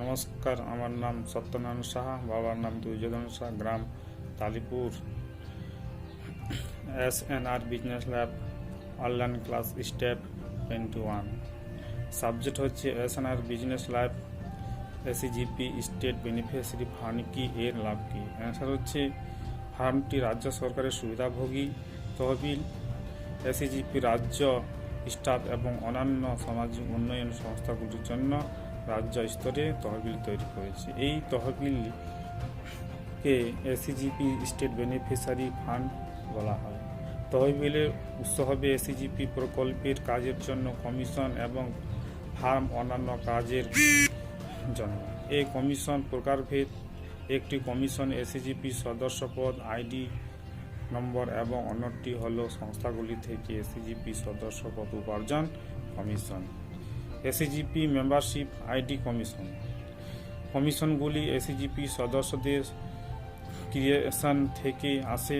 নমস্কার, আমার নাম সত্যনারায়ণ সাহা, বাবার নাম দুর্যোধন সাহা, গ্রাম Talipur. S N R business lab online class step twenty one subject হচ্ছে S N R business lab ACGP state beneficiary fund কি এর লাভ কি? অ্যান্সার হচ্ছে, ফার্মটি রাজ্য সরকারের সুবিধাভোগী, তহবিল এসিজিপি রাজ্য, স্টাফ এবং অন্যান্য সামাজিক উন্নয়ন সংস্থাগুলির জন্য রাজ্য স্তরে তহবিল তৈরি করেছে। এই তহবিলকে এসিজিপি স্টেট বেনিফিশিয়ারি ফান্ড বলা হয়। তহবিলের উৎস হবে এসিজিপি প্রকল্পের কাজের জন্য কমিশন এবং ফার্ম অন্যান্য কাজের জন্য। এই কমিশন প্রকারভেদ, একটি কমিশন এসিজিপি সদস্যপদ আইডি নম্বর এবং অন্যটি হল সংস্থাগুলি থেকে এসিজিপি সদস্যপদ উপার্জন commission. ACGP membership ID commission কমিশনগুলি এসিজিপি সদস্যদের ক্রিয়েশন থেকে আসে।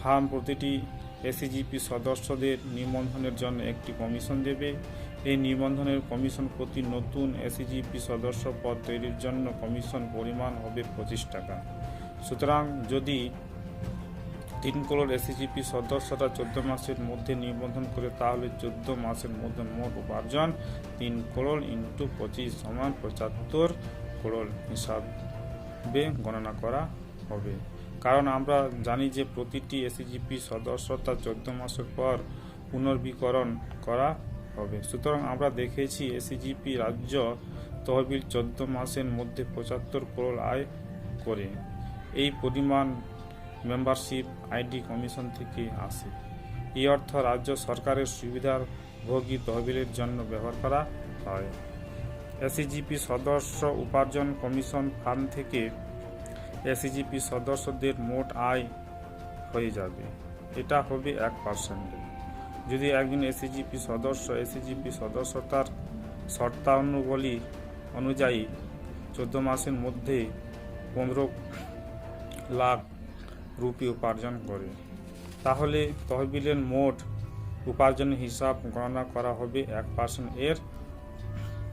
ফার্ম প্রতিটি এসিজিপি সদস্যদের নিবন্ধনের জন্য একটি কমিশন দেবে। এই নিবন্ধনের কমিশন প্রতি নতুন এসিজিপি সদস্য পদ তৈরির জন্য কমিশন পরিমাণ হবে পঁচিশ টাকা। সুতরাং যদি তিন করোড় এসিজিপি সদস্যরা চোদ্দ মাসের মধ্যে নিবন্ধন করে, তাহলে চোদ্দ মাসের মধ্যে মোট উপার্জন তিন করোড় ইন্টু পঁচিশ সমান পঁচাত্তর করোড় হিসাবে গণনা করা হবে। কারণ আমরা জানি যে প্রতিটি এসিজিপি সদস্যতা চোদ্দ মাসের পর পুনর্বীকরণ করা হবে। সুতরাং আমরা দেখেছি এসিজিপি রাজ্য তহবিল চোদ্দ মাসের মধ্যে পঁচাত্তর করোড় আয় করে। এই পরিমাণ মেম্বারশিপ, আইডি কমিশন থেকে আসে। এই অর্থ রাজ্য সরকারের সুবিধার ভোগী তহবিলের জন্য ব্যবহার করা হয়। এসিজিপি সদস্য উপার্জন কমিশন ফান্ড থেকে এসিজিপি সদস্যদের মোট আয় হয়ে যাবে। এটা হবে এক পার্সেন্ট যদি একজন এসিজিপি সদস্য এসিজিপি সদস্যতার শর্তানুবলী অনুযায়ী চোদ্দ মাসের মধ্যে পনেরো লাখ রুপি উপার্জন করে। তাহলে তহবিলের মোট উপার্জনের হিসাব গণনা করা হবে এক পার্সেন্ট এর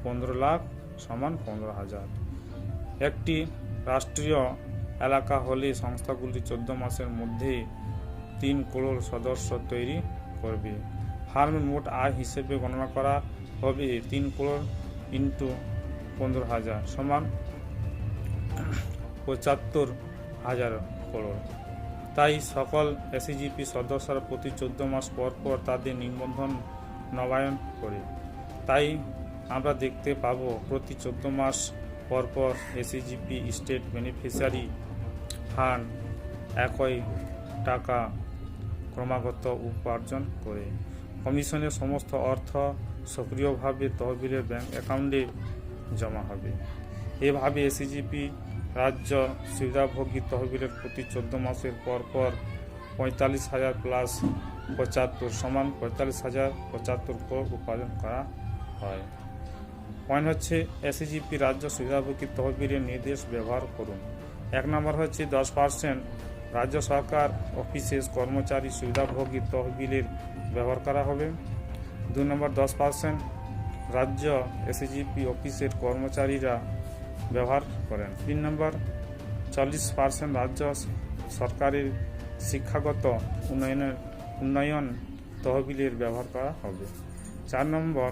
পনেরো লাখ সমান পনেরো হাজার। একটি রাষ্ট্রীয় এলাকা হলে সংস্থাগুলি চোদ্দ মাসের মধ্যে তিন করোড় সদস্য তৈরি করবে। ফার্মের মোট আয় হিসেবে গণনা করা হবে তিন করোড় ইন্টু পনেরো হাজার সমান পঁচাত্তর হাজার করোড় তাই সকল এসিজিপি সদস্যরা প্রতি চোদ্দ মাস পর পর তাদের নিবন্ধন নবায়ন করে। তাই আমরা দেখতে পাবো প্রতি চোদ্দ মাস পর পর এসিজিপি স্টেট বেনিফিশিয়ারি ফান্ড একই টাকা ক্রমাগত উপার্জন করে। কমিশনের সমস্ত অর্থ সক্রিয়ভাবে তহবিলের ব্যাংক অ্যাকাউন্টে জমা হবে। এভাবে এসিজিপি রাজ্য সুবিধাভোগী তহবিলের প্রতি চোদ্দ মাসের পর পর পঁয়তাল্লিশ হাজার প্লাস পঁচাত্তর সমান পঁয়তাল্লিশ হাজার পঁচাত্তর করোড় উপার্জন করা হয়। পয়েন্ট হচ্ছে এসিজিপি রাজ্য সুবিধাভোগী তহবিলের নির্দেশ ব্যবহার করুন। এক নম্বর হচ্ছে দশ পার্সেন্ট রাজ্য সরকার অফিসের কর্মচারী সুবিধাভোগী তহবিলের ব্যবহার করা হবে। দুই নম্বর দশ পার্সেন্ট রাজ্য এসিজিপি অফিসের কর্মচারীরা ব্যবহার করেন। তিন নম্বর, চল্লিশ পার্সেন্ট রাজ্য সরকারের শিক্ষাগত উন্নয়নের, উন্নয়ন তহবিলের ব্যবহার করা হবে। চার নম্বর,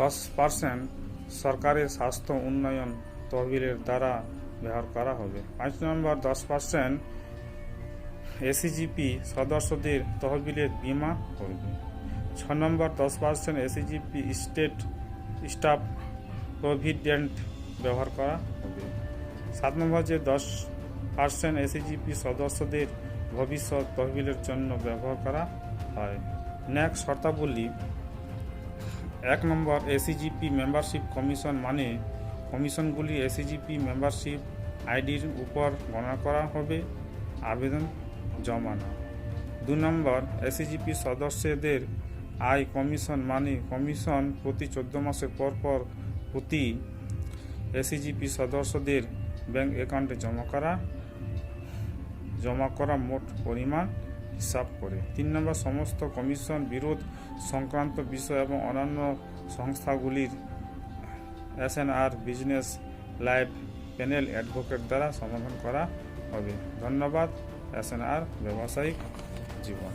দশ পার্সেন্ট সরকারের স্বাস্থ্য উন্নয়ন তহবিলের দ্বারা ব্যবহার করা হবে। পাঁচ নম্বর, দশ পার্সেন্ট এসিজিপি সদস্যদের তহবিলের বিমা করবে। ছ নম্বর, দশ percent ACGP state staff provident ব্যবহার করা হবে। সাত নম্বর যে দশ পার্সেন্ট এসিজিপি সদস্যদের ভবিষ্যৎ তহবিলের জন্য ব্যবহার করা হয়। নেক্সট শর্তাবলী, এক নম্বর এসিজিপি মেম্বারশিপ কমিশন মানে কমিশনগুলি এসিজিপি মেম্বারশিপ আইডির উপর গণনা করা হবে, আবেদন জমানো। দু নম্বর এসিজিপি সদস্যদের আয় কমিশন মানে কমিশন প্রতি চোদ্দ মাসের পর পর প্রতি এসিজিপি সদস্যদের ব্যাংক অ্যাকাউন্টে জমা করা জমা করা মোট পরিমাণ হিসাব করে। তিন নম্বর, সমস্ত কমিশন বিরোধ সংক্রান্ত বিষয় এবং অন্যান্য সংস্থাগুলির SNR business live panel advocate দ্বারা সমাধান করা হবে। ধন্যবাদ এসএনআর ব্যবসায়িক জীবন।